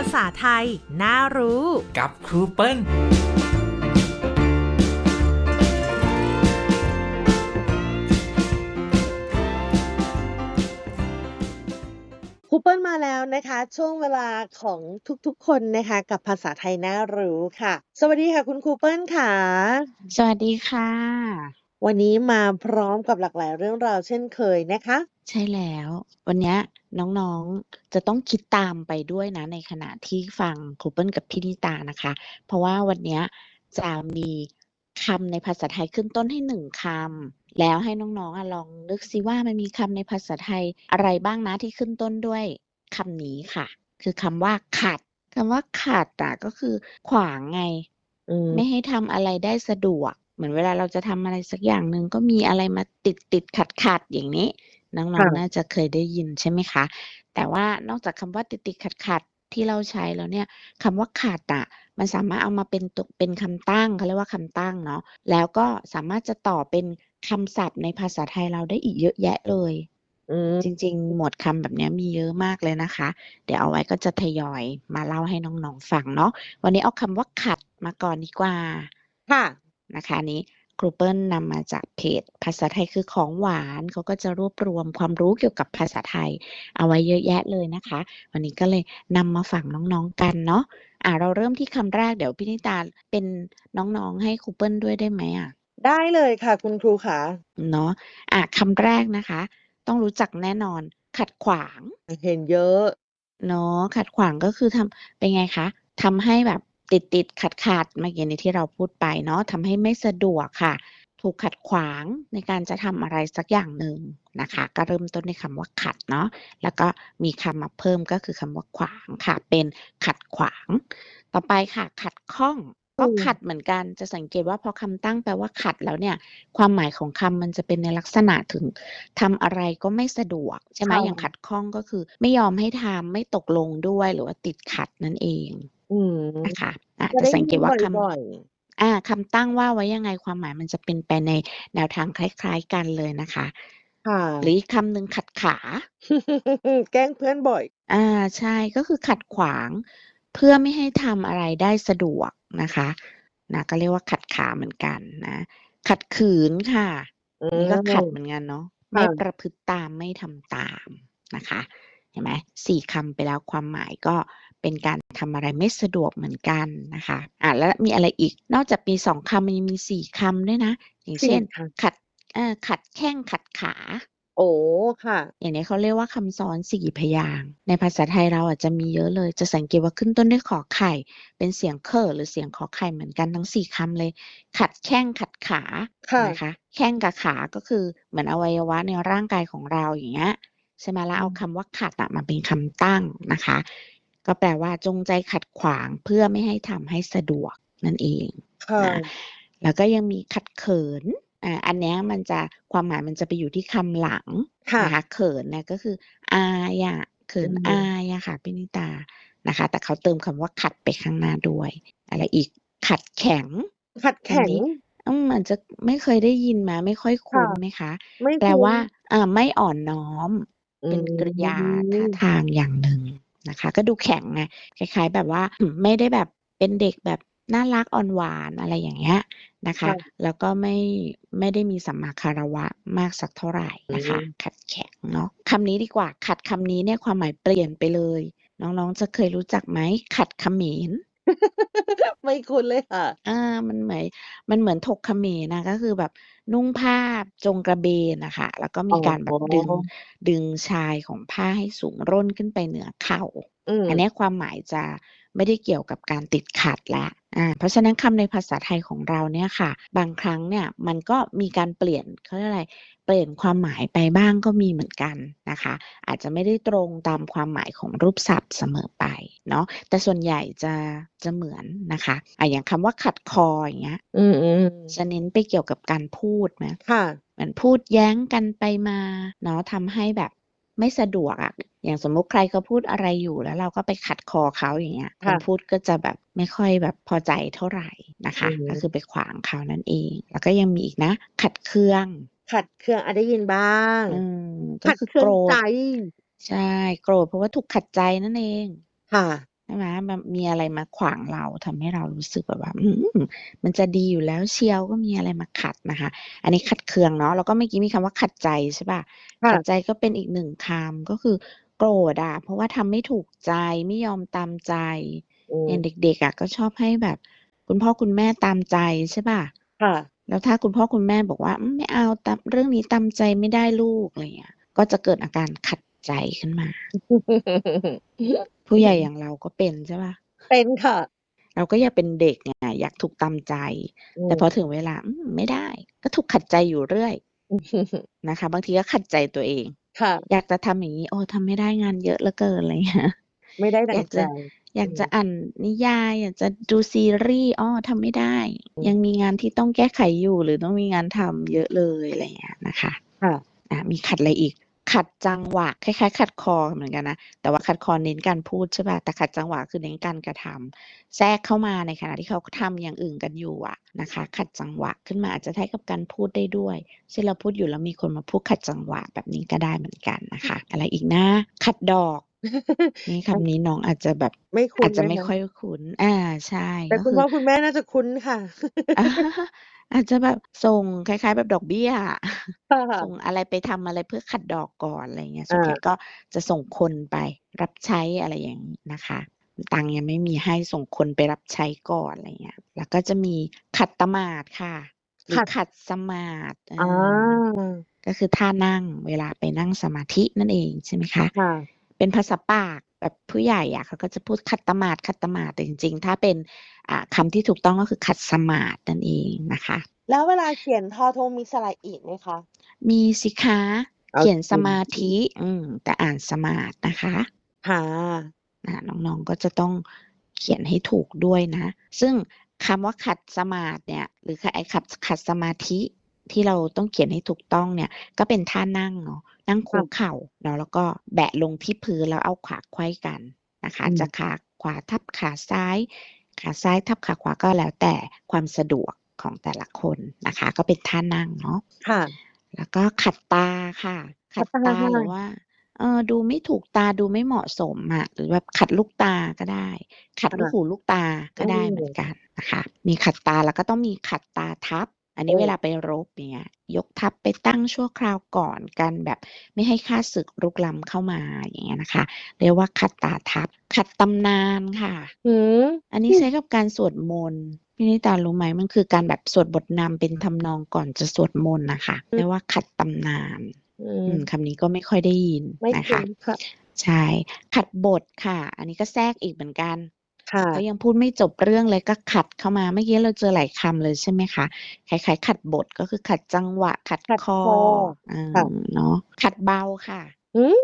าษาไทย น่ารู้ กับครูเปิ้ลครูเปิ้ลมาแล้วนะคะ ช่วงเวลาของทุกๆ คนนะคะ กับภาษาไทยน่ารู้ค่ะ สวัสดีค่ะ คุณครูเปิ้ลค่ะ สวัสดีค่ะ วันนี้มาพร้อมกับหลากหลายเรื่องราวเช่นเคยนะคะ ใช่แล้ว วันเนี้ยน้องๆจะต้องคิดตามไปด้วยนะ ในขณะที่ฟังครูเปิ้ลกับพี่นิตานะคะ เพราะว่าวันเนี้ยจะมีคำในภาษาไทยขึ้นต้นให้หนึ่งคำแล้วให้น้องๆอะลองนึกซิว่ามันมีคำในภาษาไทยอะไรบ้างนะที่ขึ้นต้นด้วยคำนี้ค่ะ คือคำว่าขัดคำว่าขัดอะก็คือขวางไงอืมไม่ให้ทำอะไรได้สะดวก เหมือนเวลาเราจะทำอะไรสักอย่างหนึ่ง ก็มีอะไรมาติดติดขัดขัดๆอย่างนี้ น้องค่ะๆน่าจะเคยได้ยินใช่ไหมคะ แต่ว่านอกจากคำว่าติดติดขัดขัดๆที่เราใช้แล้วเนี่ยคำว่าขัดอะมันสามารถเอามาเป็นตัวเป็นคำตั้งเขาเรียกว่าคำตั้งเนาะแล้วก็สามารถจะต่อเป็นคำศัพท์ในภาษาไทยเราได้อีกเยอะแยะเลยอืมจริง ๆ หมวดคำแบบเนี้ยมีเยอะมากเลยนะคะ เดี๋ยวเอาไว้ก็จะทยอยมาเล่าให้น้องๆฟังเนาะวันนี้เอาคำว่าขัดมาก่อนดีกว่า ค่ะ นะคะอันนี้ครูเปิลนำมาจากเพจภาษาไทยคือของหวานเขาก็จะรวบรวมความรู้เกี่ยวกับภาษาไทย เอาไว้เยอะแยะเลยนะคะ วันนี้ก็เลยนำมาฝากน้องๆกันเนาะอ่าเราเริ่มที่คำแรกเดี๋ยวพี่นิตาเป็นน้องๆให้ครูเปิลด้วยได้ไหมอะได้เลยค่ะคุณครูค่ะเนาะอะคำแรกนะคะ ต้องรู้จักแน่นอน ขัดขวาง เห็นเยอะเนาะขัดขวางก็คือทำเป็นไงคะทำให้แบบ ติดติดขัดขัดๆเมื่อกี้นี้ที่เราพูดไปเนาะทำให้ไม่สะดวกค่ะ ถูกขัดขวางในการจะทำอะไรสักอย่างหนึ่งนะคะ ก็เริ่มต้นในคำว่าขัดเนาะแล้วก็มีคำมาเพิ่มก็คือคำว่าขวางค่ะ เป็นขัดขวาง ต่อไปค่ะ ขัดข้องก็อืมขัดเหมือนกันจะสังเกตว่าพอคำตั้งแปลว่าขัดแล้วเนี่ย ความหมายของคำมันจะเป็นในลักษณะถึงทำอะไรก็ไม่สะดวก ใช่ไหมค่ะอย่างขัดข้องก็คือ ไม่ยอมให้ทำไม่ตกลงด้วยหรือว่าติดขัดนั่นเอง อืม นะคะอะจะจะได้สังยิเกนตว่าคบ่อยำอ่าคำตั้งว่าไว้ยังไง ความหมายมันจะเป็นไปในแนวทางคล้าย ๆ กันเลยนะคะๆค่ะหรืออีกคำหนึ่ง ขัดขา แกล้งเพื่อนบ่อยอ่าใช่ ก็คือขัดขวาง เพื่อไม่ให้ทำอะไรได้สะดวกนะคะ นะ ก็เรียกว่าขัดขาเหมือนกันนะ ขัดขืนค่ะ อืนี่ก็ขัดมเหมือนกันเนาะค่ะไม่ประพฤติตาม ไม่ทำตามนะคะ เห็นไหมสี่คำไปแล้ว ความหมายก็ เป็นการทำอะไรไม่สะดวกเหมือนกันนะคะอะแล้วมีอะไรอีกนอกจากมีสองคำมันยังมีสี่คำด้วยนะ อย่างสี่เช่นคำขัดเอ่อขัดแข้งขัดขา โอ้ค่ะ อย่างนี้เขาเรียกว่าคำซ้อนสี่พยางค์ในภาษาไทยเราอาจจะมีเยอะเลย จะสังเกตว่าขึ้นต้นด้วยขอไข่ เป็นเสียงเคอหรือเสียงขอไข่เหมือนกันทั้งสี่คำเลย ขัดแข้งขัดขาค่ะนะคะ แข้งกับขาก็คือเหมือนอวัยวะในร่างกายของเราอย่างเงี้ยใช่ไหมแล้วเอาคำว่าขัดอะมาเป็นคำตั้งนะคะ ก็แปลว่าจงใจขัดขวางเพื่อไม่ให้ทำให้สะดวกนั่นเองค่ะนะแล้วก็ยังมีขัดเขินอ่าอันเนี้ยมันจะความหมายมันจะไปอยู่ที่คำหลังค่ะนะคะเขินเนี่ยก็คืออายอะเขินอืมอายอะค่ะพี่นิตานะคะ แต่เขาเติมคำว่าขัดไปข้างหน้าด้วย อะไรอีกขัดแข็ง ขัดอันแข็งนี้อืมมันจะไม่เคยได้ยินมา ไม่ค่อยคุ้นค่ะไหมคะไม่แปลคุ้นว่าอ่าไม่อ่อนน้อมอืเป็นกริยาท่ามมทางอย่างหนึ่ง นะคะ ก็ดูแข็งไงคล้าย ๆ แบบว่าอืมไม่ได้แบบเป็นเด็กแบบน่ารักอ่อนหวานอะไรอย่างเงี้ยนะคะค่ะแล้วก็ไม่ไม่ได้มีสัมมาคารวะมากสักเท่าไหร่นะคะอืมขัดแข็งเนาะคำนี้ดีกว่า ขัดคำนี้เนี่ยความหมายเปลี่ยนไปเลย น้องๆจะเคยรู้จักไหมขัดเขมรไม่คุ้นเลยค่ะอามันเหมยมันเหมือนถกเขมรนะก็คือแบบ นุ่งผ้าจงกระเบนน่ะค่ะแล้วก็มีอ๋อการแบบดึง ดึงชายของผ้าให้สูงร่นขึ้นไปเหนือเข่า อืมอันเนี้ยความหมายจะไม่ได้เกี่ยวกับการติดขัดแล้ว อาเพราะฉะนั้นคำในภาษาไทยของเราเนี่ยค่ะ บางครั้งเนี่ยมันก็มีการเปลี่ยนเขาเรียกอะไรเปลี่ยนความหมายไปบ้างก็มีเหมือนกันนะคะ อาจจะไม่ได้ตรงตามความหมายของรูปศัพท์เสมอไปเนาะแต่ส่วนใหญ่จะจะเหมือนนะคะอะอย่างคำว่าขัดคออย่างเงี้ยอืมอืมจะเน้นไปเกี่ยวกับการพูดไหมค่ะ เหมือนพูดแย้งกันไปมาเนาะทำให้แบบ ไม่สะดวกอะ่ะอย่างสมมุติใครเขาพูดอะไรอยู่แล้วเราก็ไปขัดคอเขาอย่างเงี้ยคนค่ะพูดก็จะแบบไม่ค่อยแบบพอใจเท่าไหร่นะคะอืมก็คือไปขวางเขานั่นเอง แล้วก็ยังมีอีกนะ ขัดเคือง ขัดเคืองอะได้ยินบ้างอืมก็ขัดคือเคือโกงรธใจ ใช่ โกรธเพราะว่าถูกขัดใจนั่นเองค่ะ ช่ไหมมันมีอะไรมาขวางเราทำให้เรารู้สึกแบบว่าอืมมันจะดีอยู่แล้วเชียวก็มีอะไรมาขัดนะคะ อันนี้ขัดเคืองเนาะแล้วก็เมื่อกี้มีคำว่าขัดใจใช่ป่ะค่ะขัดใจก็เป็นอีกหนึ่งคำก็คือโกรธอะเพราะว่าทำไม่ถูกใจไม่ยอมตามใจอืมอย่างเด็กๆอะก็ชอบให้แบบ คุณพ่อคุณแม่ตามใจใช่ป่ะค่ะ แล้วถ้าคุณพ่อคุณแม่บอกว่าอืมไม่เอาตามเรื่องนี้ตามใจไม่ได้ลูกอะไรเงี้ยก็จะเกิดอาการขัดใจขึ้นมา ผู้ใหญ่อย่างเราก็เป็นใช่ป่ะ เป็นค่ะ เราก็อยากเป็นเด็กไงอยากถูกตามใจ อืแต่ม พอถึงเวลาอืมไม่ได้ ก็ถูกขัดใจอยู่เรื่อยนะคะ บางทีก็ขัดใจตัวเอง ค่ะ อยากจะทำอย่างนี้โอ้ทำไม่ได้งานเยอะเหลือเกินอะไรเงี้ย ไม่ได้ดัองยากใจ จะอยากจะอ่านนิยาย อยากจะดูซีรีส์อ้อทำไม่ได้ อืมยังมีงานที่ต้องแก้ไขอยู่ หรือต้องมีงานทำเยอะเลยอะไรเงี้ยนะคะค่ะ อะมีขัดอะไรอีก ขัดจังหวะคล้ายๆ ขัดคอเหมือนกันนะ แต่ว่าขัดคอเน้นการพูดใช่ป่ะแต่ขัดจังหวะคือเน้นการกระทำแทรกเข้ามาในขณะที่เขาทำอย่างอื่นกันอยู่อะนะคะ ขัดจังหวะขึ้นมาอาจจะใช้กับการพูดได้ด้วยเช่นเราพูดอยู่แล้วมีคนมาพูดขัดจังหวะแบบนี้ก็ได้เหมือนกันนะคะ อะไรอีกนะ ขัดดอก นี่คำนี้น้องอาจจะแบบ ไม่คุ้อานจจะไหมไม่คะ ค่อยคุ้นอ่าใช่ แต่ก็คุณคือ พ่อคุณแม่น่าจะคุ้นค่ะอ่าอาจจะแบบส่งคล้าย ๆ แบบดอกเบี้ยอะ ค่ะส่งอะไรไปทำอะไรเพื่อขัดดอกก่อน อะไรเงี้ยอาส่วนใหญ่ก็จะส่งคนไปรับใช้ อะไรอย่างนี้นะคะ ตังค์ยังไม่มีให้ ส่งคนไปรับใช้ก่อน อะไรเงี้ย แล้วก็จะมีขัดตมาดค่ะ หรือขัด ขัดสมาธิอาอา ก็คือท่านั่ง เวลาไปนั่งสมาธินั่นเอง ใช่ไหมคะ ค่ะ เป็นภาษาปากแบบผู้ใหญ่อะเขาก็จะพูดขัดตมาดขัดตมาดแต่จริง ๆ ถ้าเป็นอ่าคำที่ถูกต้องก็คือขัดสมาธินั่นเองนะคะ แล้วเวลาเขียนทอทงมีสระอีไหมคะ มีสิคะโอเขียนเคสมาธิ อืม แต่อ่านสมาธินะคะค่ะอ่าน้องๆก็จะต้องเขียนให้ถูกด้วยนะ ซึ่งคำว่าขัดสมาธิเนี่ย หรือไอ้ขัดขัดสมาธิ ที่เราต้องเขียนให้ถูกต้องเนี่ย ก็เป็นท่านั่งเนาะนั่งคุค่ะกเข่าเนาะแล้วก็แบะลงที่พื้นแล้วเอาขาไขว้กันนะคะอืมจะขาขวาทับขาซ้าย ขาซ้ายทับขาขวาก็แล้วแต่ความสะดวกของแต่ละคนนะคะ ก็เป็นท่านั่งเนาะค่ะแล้วก็ขัดตาค่ะ ขัขัดดตาตาหรือว่าเออดูไม่ถูกตาดูไม่เหมาะสมอะหรือแบบขัดลูกตาก็ได้ ขัดลูกค่ะหูลูกตาก็ได้โอ้เหมือนกันนะคะ มีขัดตาแล้วก็ต้องมีขัดตาทับ อันนี้โอ้เวลาไปรบอย่างเงี้ยยกทัพไปตั้งชั่วคราวก่อนกันแบบไม่ให้ข้าศึกรุกล้ำเข้ามาอย่างเงี้ยนะคะ เรียกว่าขัดตาทับขัดตำนานค่ะหืออันนี้ใช้กับการสวดมนต์พี่นิตารู้ไหมมันคือการแบบสวดบทนำเป็นทำนองก่อนจะสวดมนต์นะคะเรียกว่าขัดตำนานอือืมมคำนี้ก็ไม่ค่อยได้ยินไม่นะคุ้คะนค่ะใช่ขัดบทค่ะ อันนี้ก็แทรกอีกเหมือนกัน ค่ะ เขายังพูดไม่จบเรื่องเลยก็ขัดเข้ามา เมื่อกี้เราเจอหลายคำเลยใช่ไหมคะคล้ายๆขัดบทก็คือขัดจังหวะ ขัดขัดคอคออ่าค่ะ เนาะขัดเบาค่ะ หือ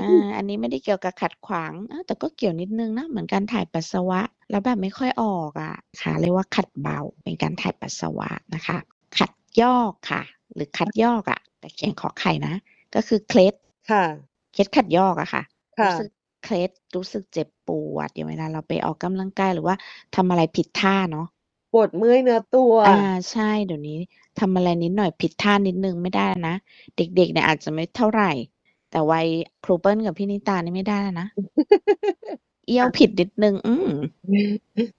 อ่า อันนี้ไม่ได้เกี่ยวกับขัดขวางเอ้าแต่ก็เกี่ยวนิดนึงนะ เหมือนการถ่ายปัสสาวะ แล้วแบบไม่ค่อยออกอะค่ะ เรียกว่าขัดเบา เป็นการถ่ายปัสสาวะนะคะ ขัดยอกค่ะ หรือคัดยอกอะ แต่เขียนขอไข่นะ ก็คือเคล็ด ค่ะ เคล็ดขัดยอกอะค่ะ ค่ะ รู้สึก เคล็ดรู้สึกเจ็บปวดอย่างเวลาเราไปออกกำลังกาย หรือว่าทำอะไรผิดท่าเนาะ ปวดเมื่อยเนื้อตัวอ่าใช่ เดี๋ยวนี้ทำอะไรนิดหน่อยผิดท่านิดนึงไม่ได้นะ เด็ก ๆ เนี่ยอาจจะไม่เท่าไหร่แต่วัยครูเปิ้ลกับพี่นิตานี่ไม่ได้แล้วนะ เอี้ยวผิดนิดนึงอืม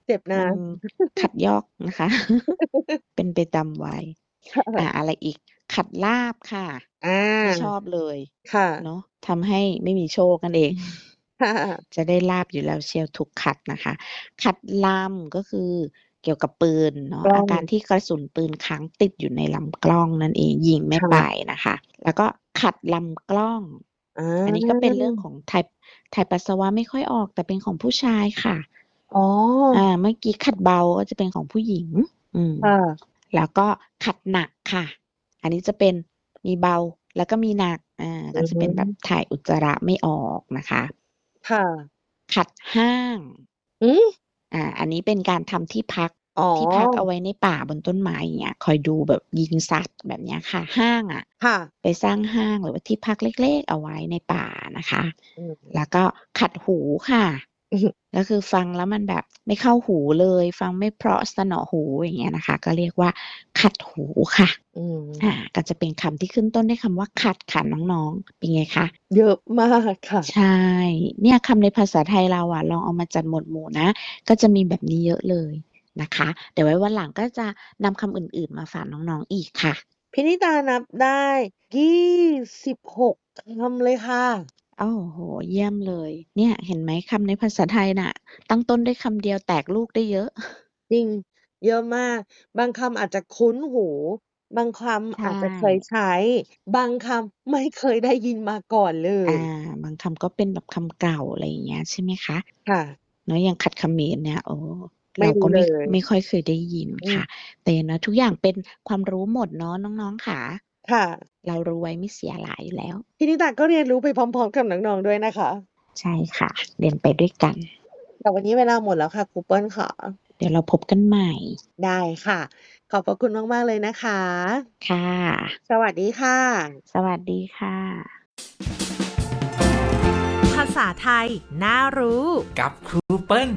เจ็บนะ มันขัดยอกนะคะ เป็นไปตามวัย ค่ะอ่าอะไรอีก ขัดลาบค่ะ อา ไม่ชอบเลยค่ะ เนาะ ทำให้ไม่มีโชคกันเอง ค่ะ จะได้ลาบอยู่แล้วเชียวถูกขัดนะคะ ขัดลำ ก็คือเกี่ยวกับปืนเนาะ กล้ออาง การที่กระสุนปืนค้างติดอยู่ในลำกล้องนั่นเอง ยิงไม่ค่ะไปนะคะ แล้วก็ขัดลำกล้อง อา อันนี้ก็เป็นเรื่องของถ่าย ถ่ายปัสสาวะไม่ค่อยออก แต่เป็นของผู้ชายค่ะ อ๋อ อ่า เมื่อกี้ขัดเบาก็จะเป็นของผู้หญิง อืม ค่ะ แล้วก็ขัดหนักค่ะ อันนี้จะเป็นมีเบาแล้วก็มีหนัก อ่าก็จะเป็นแบบถ่ายอุจจาระไม่ออกนะคะ ค่ะ ขัดห้าง อืม อ่า อันนี้เป็นการทำที่พัก อ๋อ ที่พักเอาไว้ในป่าบนต้นไม้อย่างเงี้ย คอยดูแบบยิงสัตว์แบบเนี้ยค่ะ ห้างอะค่ะ ไปสร้างห้าง หรือว่าที่พักเล็ก ๆ เอาไว้ในป่านะคะ อืม แล้วก็ขัดหูค่ะอือฮึ ก็คือฟังแล้วมันแบบไม่เข้าหูเลย ฟังไม่เพราะสนอหูอย่างเงี้ยนะคะ ก็เรียกว่าขัดหูค่ะอืมอาก็จะเป็นคำที่ขึ้นต้นด้วยคำว่าขัดค่ะน้องๆ เป็นไงคะ?เยอะมากค่ะ ใช่ เนี่ยคำในภาษาไทยเราอะลองเอามาจัดหมวดหมู่นะ ก็จะมีแบบนี้เยอะเลยนะคะ เดี๋ยวไว้วันหลังก็จะนำคำอื่นๆมาฝากน้องๆอีกค่ะ พินิตานับได้26คำเลยค่ะ โอ้โฮ เยี่ยมเลย เนี่ยเห็นไหมคำในภาษาไทยน่ะ ตั้งต้นด้วยคำเดียวแตกลูกได้เยอะ จริง เยอะมาก บางคำอาจจะคุ้นหู บางคใชำอาจจะเคย่ ใช้ บางคำไม่เคยได้ยินมาก่อนเลอา ย บางคำก็เป็นแบบคำเก่า อะไรอย่างเงี้ย ใช่ไหมคะ?ค่ะ เนาะ อย่างขัดเขมรเนี่ย โอ้ ไม่เรารู้ก็เลไม่ยไม่ค่อยเคยได้ยินอืค่ะมแต่อย่างน้อยทุกอย่างเป็นความรู้หมดเนาะน้อง ๆ ขา ค่ะ เรารู้ไว้ไม่เสียหลายอยู่แล้วพินิตาก็เรียนรู้ไปพร้อม ๆ กับน้องๆด้วยนะคะ ใช่ค่ะ เรียนไปด้วยกัน แต่วันนี้เวลาหมดแล้วค่ะครูเปิ้ลขาเดี๋ยวเราพบกันใหม่ ได้ค่ะ ขอบพระคุณมากๆเลยนะคะ ค่ะ สวัสดีค่ะ สวัสดีค่ะ ภาษาไทย น่ารู้ กับครูเปิ้ล